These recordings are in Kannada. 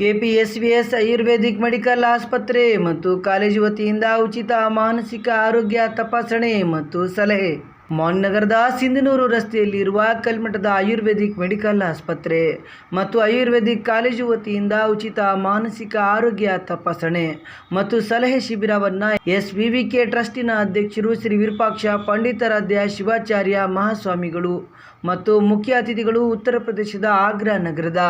ಕೆಪಿಎಸ್ವಿಎಸ್ ಆಯುರ್ವೇದಿಕ್ ಮೆಡಿಕಲ್ ಆಸ್ಪತ್ರೆ ಮತ್ತು ಕಾಲೇಜು ವತಿಯಿಂದ ಉಚಿತ ಮಾನಸಿಕ ಆರೋಗ್ಯ ತಪಾಸಣೆ ಮತ್ತು ಸಲಹೆ. ನಗರದ ಸಿಂಧನೂರು ರಸ್ತೆಯಲ್ಲಿರುವ ಕಲ್ಮಠದ ಆಯುರ್ವೇದಿಕ್ ಮೆಡಿಕಲ್ ಆಸ್ಪತ್ರೆ ಮತ್ತು ಆಯುರ್ವೇದಿಕ್ ಕಾಲೇಜು ವತಿಯಿಂದ ಉಚಿತ ಮಾನಸಿಕ ಆರೋಗ್ಯ ತಪಾಸಣೆ ಮತ್ತು ಸಲಹೆ ಶಿಬಿರವನ್ನು ಎಸ್ ವಿವಿಕೆ ಟ್ರಸ್ಟಿನ ಅಧ್ಯಕ್ಷರು ಶ್ರೀ ವಿರೂಪಾಕ್ಷ ಪಂಡಿತಾರಾಧ್ಯ ಶಿವಾಚಾರ್ಯ ಮಹಾಸ್ವಾಮಿಗಳು ಮತ್ತು ಮುಖ್ಯ ಅತಿಥಿಗಳು ಉತ್ತರ ಪ್ರದೇಶದ ಆಗ್ರಾ ನಗರದ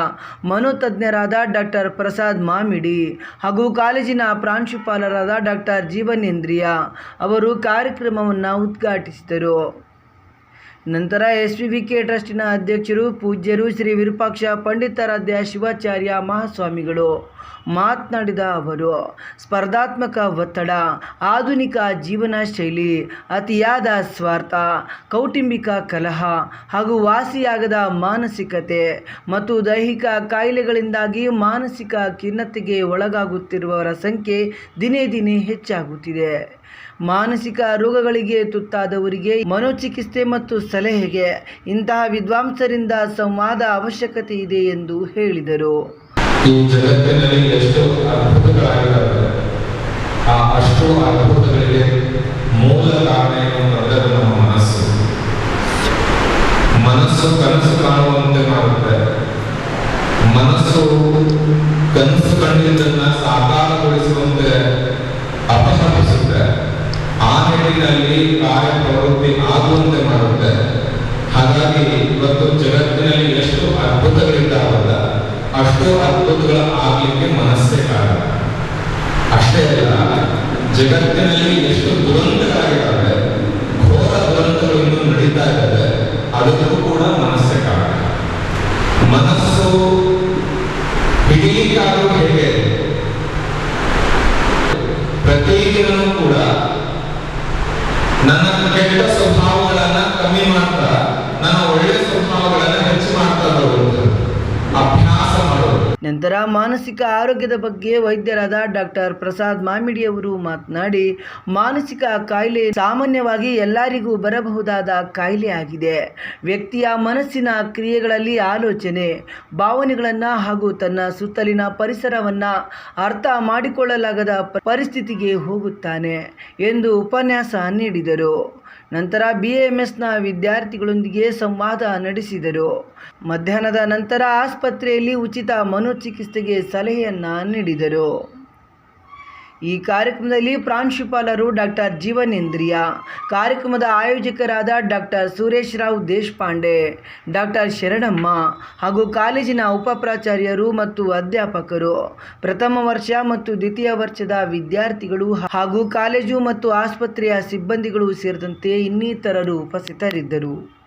ಮನೋತಜ್ಞರಾದ ಡಾಕ್ಟರ್ ಪ್ರಸಾದ್ ಮಾಮಿಡಿ ಹಾಗೂ ಕಾಲೇಜಿನ ಪ್ರಾಂಶುಪಾಲರಾದ ಡಾಕ್ಟರ್ ಜೀವನೇಂದ್ರಿಯ ಅವರು ಕಾರ್ಯಕ್ರಮವನ್ನು ಉದ್ಘಾಟಿಸಿದರು. ನಂತರ ಎಸ್ ವಿ ವಿ ಕೆ ಟ್ರಸ್ಟಿನ ಅಧ್ಯಕ್ಷರು ಪೂಜ್ಯರು ಶ್ರೀ ವಿರೂಪಾಕ್ಷ ಪಂಡಿತಾರಾಧ್ಯ ಶಿವಾಚಾರ್ಯ ಮಹಾಸ್ವಾಮಿಗಳು ಮಾತನಾಡಿದ ಅವರು, ಸ್ಪರ್ಧಾತ್ಮಕ ಒತ್ತಡ, ಆಧುನಿಕ ಜೀವನ ಶೈಲಿ, ಅತಿಯಾದ ಸ್ವಾರ್ಥ, ಕೌಟುಂಬಿಕ ಕಲಹ ಹಾಗೂ ವಾಸಿಯಾಗದ ಮಾನಸಿಕತೆ ಮತ್ತು ದೈಹಿಕ ಕಾಯಿಲೆಗಳಿಂದಾಗಿ ಮಾನಸಿಕ ಖಿನ್ನತೆಗೆ ಒಳಗಾಗುತ್ತಿರುವವರ ಸಂಖ್ಯೆ ದಿನೇ ದಿನೇ ಹೆಚ್ಚಾಗುತ್ತಿದೆ. ಮಾನಸಿಕ ರೋಗಗಳಿಗೆ ತುತ್ತಾದವರಿಗೆ ಮನೋಚಿಕಿತ್ಸೆ ಮತ್ತು ಸಲಹೆಗೆ ಇಂತಹ ವಿದ್ವಾಂಸರಿಂದ ಸಂವಾದ ಅವಶ್ಯಕತೆ ಇದೆ ಎಂದು ಹೇಳಿದರು. ಈ ಜಗತ್ತಿನಲ್ಲಿ ಎಷ್ಟು ಅದ್ಭುತಗಳಾಗಿದ್ದಾವೆ. ಆ ಅಷ್ಟು ಅದ್ಭುತಗಳಿಗೆ ಮೂಲ ಕಾರಣ ಏನು ಅಂತಂದ್ರೆ ನಮ್ಮ ಮನಸ್ಸು. ಮನಸ್ಸು ಕನಸು ಕಾಣುವಂತೆ ಮಾಡುತ್ತೆ. ಮನಸ್ಸು ಕನಸು ಕಂಡಿದ್ದನ್ನ ಸಾಕಾರಗೊಳಿಸುವಂತೆ ಆ ಕಾರ್ಯ ಪ್ರವೃತ್ತಿ ಆಗುವಂತೆ ಮಾಡುತ್ತೆ. ಹಾಗಾಗಿ ಇವತ್ತು ಜಗತ್ತಿನಲ್ಲಿ ಎಷ್ಟು ಅದ್ಭುತಗಳಿದ್ದಾವಲ್ಲ, ಅಷ್ಟು ಅದ್ಭುತಗಳ ಆಗ್ಲಿಕ್ಕೆ ಮನಸ್ಸೇ ಕಾರಣ. ಅಷ್ಟೇ ಅಲ್ಲ, ಜಗತ್ತಿನಲ್ಲಿ ಎಷ್ಟು ದುರಂತಗಳಾಗಿದ್ದಾವೆ, ಘೋರ ದುರಂತಗಳು ನನ್ನ ಕೆಟ್ಟ ಸ್ವಭಾವಗಳನ್ನ ನಂತರ ಮಾನಸಿಕ ಆರೋಗ್ಯದ ಬಗ್ಗೆ ವೈದ್ಯರಾದ ಡಾಕ್ಟರ್ ಪ್ರಸಾದ್ ಮಾಮಿಡಿಯವರು ಮಾತನಾಡಿ, ಮಾನಸಿಕ ಕಾಯಿಲೆ ಸಾಮಾನ್ಯವಾಗಿ ಎಲ್ಲರಿಗೂ ಬರಬಹುದಾದ ಕಾಯಿಲೆ ಆಗಿದೆ. ವ್ಯಕ್ತಿಯ ಮನಸ್ಸಿನ ಕ್ರಿಯೆಗಳಲ್ಲಿ ಆಲೋಚನೆ, ಭಾವನೆಗಳನ್ನು ಹಾಗೂ ತನ್ನ ಸುತ್ತಲಿನ ಪರಿಸರವನ್ನು ಅರ್ಥ ಮಾಡಿಕೊಳ್ಳಲಾಗದ ಪರಿಸ್ಥಿತಿಗೆ ಹೋಗುತ್ತಾನೆ ಎಂದು ಉಪನ್ಯಾಸ ನೀಡಿದರು. ನಂತರ ಬಿ ಎಸ್ನ ವಿದ್ಯಾರ್ಥಿಗಳೊಂದಿಗೆ ಸಂವಾದ ನಡೆಸಿದರು. ಮಧ್ಯಾಹ್ನದ ನಂತರ ಆಸ್ಪತ್ರೆಯಲ್ಲಿ ಉಚಿತ ಮನೋಚಿಕಿತ್ಸೆಗೆ ಸಲಹೆಯನ್ನು ನೀಡಿದರು. ಈ ಕಾರ್ಯಕ್ರಮದಲ್ಲಿ ಪ್ರಾಂಶುಪಾಲರು ಡಾಕ್ಟರ್ ಜೀವನೇಂದ್ರಿಯ, ಕಾರ್ಯಕ್ರಮದ ಆಯೋಜಕರಾದ ಡಾಕ್ಟರ್ ಸುರೇಶ್ ರಾವ್ ದೇಶಪಾಂಡೆ, ಡಾಕ್ಟರ್ ಶರಣಮ್ಮ ಹಾಗೂ ಕಾಲೇಜಿನ ಉಪಪ್ರಾಚಾರ್ಯರು ಮತ್ತು ಅಧ್ಯಾಪಕರು. ಪ್ರಥಮ ವರ್ಷ ಮತ್ತು ದ್ವಿತೀಯ ವರ್ಷದ ವಿದ್ಯಾರ್ಥಿಗಳು ಹಾಗೂ ಕಾಲೇಜು ಮತ್ತು ಆಸ್ಪತ್ರೆಯ ಸಿಬ್ಬಂದಿಗಳು ಸೇರಿದಂತೆ ಇನ್ನಿತರರು ಉಪಸ್ಥಿತರಿದ್ದರು.